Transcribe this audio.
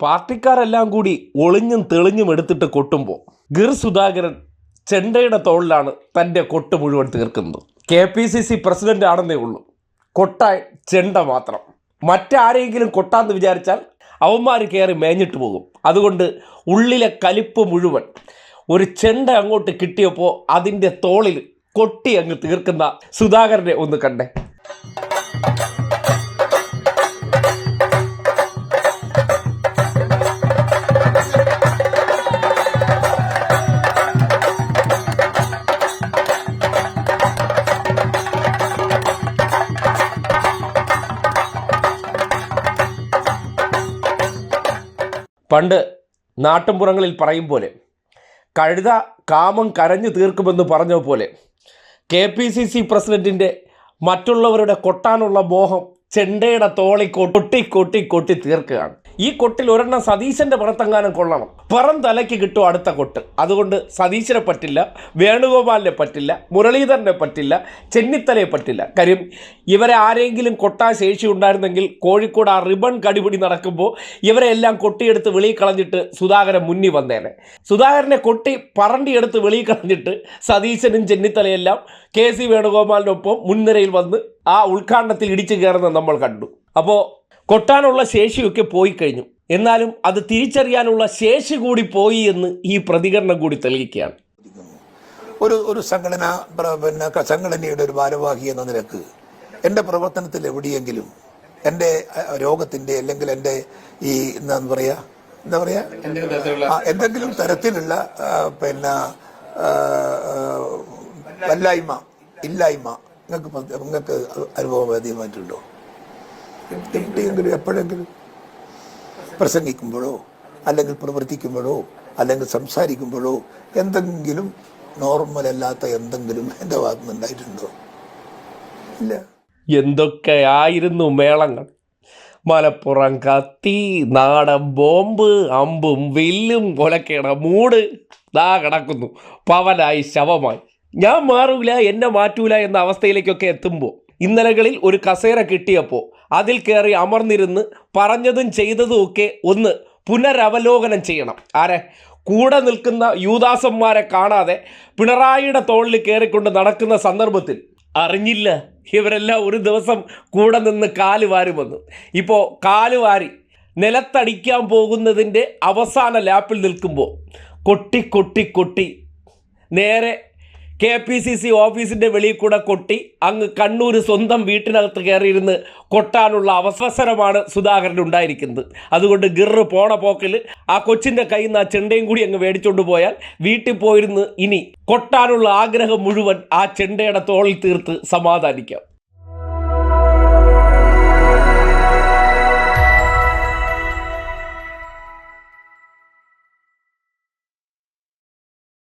പാർട്ടിക്കാരെല്ലാം കൂടി ഒളിഞ്ഞും തെളിഞ്ഞും എടുത്തിട്ട് കൊട്ടുമ്പോൾ ഗിർ സുധാകരൻ ചെണ്ടയുടെ തോളിലാണ് തന്റെ കൊട്ട് മുഴുവൻ തീർക്കുന്നത്. K P C C president ആണെന്നേ ഉള്ളൂ. കൊട്ടാൻ ചെണ്ട മാത്രം. മറ്റാരെങ്കിലും കൊട്ടാന്ന് വിചാരിച്ചാൽ അവന്മാർ കയറി മേഞ്ഞിട്ട് പോകും. അതുകൊണ്ട് ഉള്ളിലെ കലിപ്പ് മുഴുവൻ ഒരു ചെണ്ട അങ്ങോട്ട് കിട്ടിയപ്പോൾ അതിന്റെ തോളിൽ കൊട്ടി അങ്ങ് തീർക്കുന്ന സുധാകരനെ ഒന്ന് കണ്ടേ. പണ്ട് നാട്ടിൻപുറങ്ങളിൽ പറയും പോലെ കഴുത കാമം കരഞ്ഞു തീർക്കുമെന്ന് പറഞ്ഞ പോലെ കെ പി സി സി പ്രസിഡന്റിന്റെ മറ്റുള്ളവരുടെ കൊട്ടാനുള്ള മോഹം ചെണ്ടയുടെ തോളി കൊട്ടി കൊട്ടി കൊട്ടി തീർക്കുകയാണ്. ഈ കൊട്ടിൽ ഒരെണ്ണം സതീശന്റെ പുറത്തെങ്ങാനും കൊള്ളണം. പുറം തലയ്ക്ക് കിട്ടും അടുത്ത കൊട്ട്. അതുകൊണ്ട് സതീശനെ പറ്റില്ല വേണുഗോപാലിനെ പറ്റില്ല മുരളീധരനെ പറ്റില്ല ചെന്നിത്തലയെ പറ്റില്ല. കാര്യം ഇവരെ ആരെങ്കിലും കൊട്ടാൻ ശേഷി ഉണ്ടായിരുന്നെങ്കിൽ കോഴിക്കോട് ആ റിബൺ കടിപിടി നടക്കുമ്പോൾ ഇവരെ എല്ലാം കൊട്ടിയെടുത്ത് വെളിയിൽ കളഞ്ഞിട്ട് സുധാകരൻ മുന്നിൽ വന്നേനെ. സുധാകരനെ കൊട്ടി പറണ്ടിയെടുത്ത് വെളിയിൽ കളഞ്ഞിട്ട് സതീശനും ചെന്നിത്തലയെല്ലാം കെ സി വേണുഗോപാലിനൊപ്പം മുൻനിരയിൽ വന്ന് ആ ഉദ്ഘാടനത്തിൽ ഇടിച്ചു കയറുന്നത് നമ്മൾ കണ്ടു. അപ്പോൾ കൊട്ടാനുള്ള ശേഷിയൊക്കെ പോയി കഴിഞ്ഞു. എന്നാലും അത് തിരിച്ചറിയാനുള്ള ശേഷി കൂടി പോയി എന്ന് ഈ പ്രതികരണം കൂടി തെളിയിക്കുകയാണ്. ഒരു ഒരു സംഘടന പ്ര- പിന്നെ ക- സംഘടനയുടെ ഒരു ഭാരവാഹി എന്ന നിലയ്ക്ക് എന്റെ പ്രവർത്തനത്തിൽ എവിടെയെങ്കിലും എന്റെ രോഗത്തിന്റെ അല്ലെങ്കിൽ എന്റെ ഈ എന്താ പറയുക എന്താ പറയുക എന്തെങ്കിലും തരത്തിലുള്ള പിന്നെ വല്ലായ്മ ഇല്ലായ്മ നിങ്ങൾക്ക് നിങ്ങൾക്ക് അനുഭവവേദ്യമായിട്ടുണ്ടോ എവിടെയെങ്കിലും എപ്പോഴെങ്കിലും പ്രസംഗിക്കുമ്പോഴോ അല്ലെങ്കിൽ പ്രവർത്തിക്കുമ്പോഴോ അല്ലെങ്കിൽ സംസാരിക്കുമ്പോഴോ എന്തെങ്കിലും നോർമൽ അല്ലാത്ത എന്തെങ്കിലും എന്റെ ഭാഗത്ത് ഉണ്ടായിട്ടുണ്ടോ? ഇല്ല. എന്തൊക്കെയായിരുന്നു മേളങ്ങൾ? മലപ്പുറം കത്തി നാടൻ ബോംബ് അമ്പും വില്ലും കൊലക്കേട മൂട്. ദാ കിടക്കുന്നു. പവനായി ശവമായി. ഞാൻ മാറൂല എന്നെ മാറ്റൂല എന്ന അവസ്ഥയിലേക്കൊക്കെ എത്തുമ്പോൾ ഇന്നലകളിൽ ഒരു കസേര കിട്ടിയപ്പോൾ അതിൽ കയറി അമർന്നിരുന്ന് പറഞ്ഞതും ചെയ്തതും ഒക്കെ ഒന്ന് പുനരവലോകനം ചെയ്യണം. ആരെ? കൂടെ നിൽക്കുന്ന യൂദാസന്മാരെ കാണാതെ പിണറായിയുടെ തോളിൽ കയറിക്കൊണ്ട് നടക്കുന്ന സന്ദർഭത്തിൽ അറിഞ്ഞില്ല. ഇവരെല്ലാം ഒരു ദിവസം കൂടെ നിന്ന് കാൽ വാരുമെന്ന് ഇപ്പോൾ കാൽ വാരി നിലത്തടിക്കാൻ പോകുന്നതിന്റെ അവസാന ലാപ്പിൽ നിൽക്കുമ്പോൾ കൊട്ടി കൊട്ടി കൊട്ടി നേരെ കെ പി സി സി ഓഫീസിന്റെ വെളിയിൽ കൂടെ കൊട്ടി അങ്ങ് കണ്ണൂർ സ്വന്തം വീട്ടിനകത്ത് കയറിയിരുന്ന് കൊട്ടാനുള്ള അവസരമാണ് സുധാകരൻ ഉണ്ടായിരിക്കുന്നത്. അതുകൊണ്ട് ഗിറ് പോണ പോക്കിൽ ആ കൊച്ചിന്റെ കയ്യിൽ നിന്ന് ആ ചെണ്ടയും കൂടി അങ്ങ് മേടിച്ചുകൊണ്ട് പോയാൽ വീട്ടിൽ പോയിരുന്ന് ഇനി കൊട്ടാനുള്ള ആഗ്രഹം മുഴുവൻ ആ ചെണ്ടയുടെ തോളിൽ തീർത്ത് സമാധാനിക്കാം.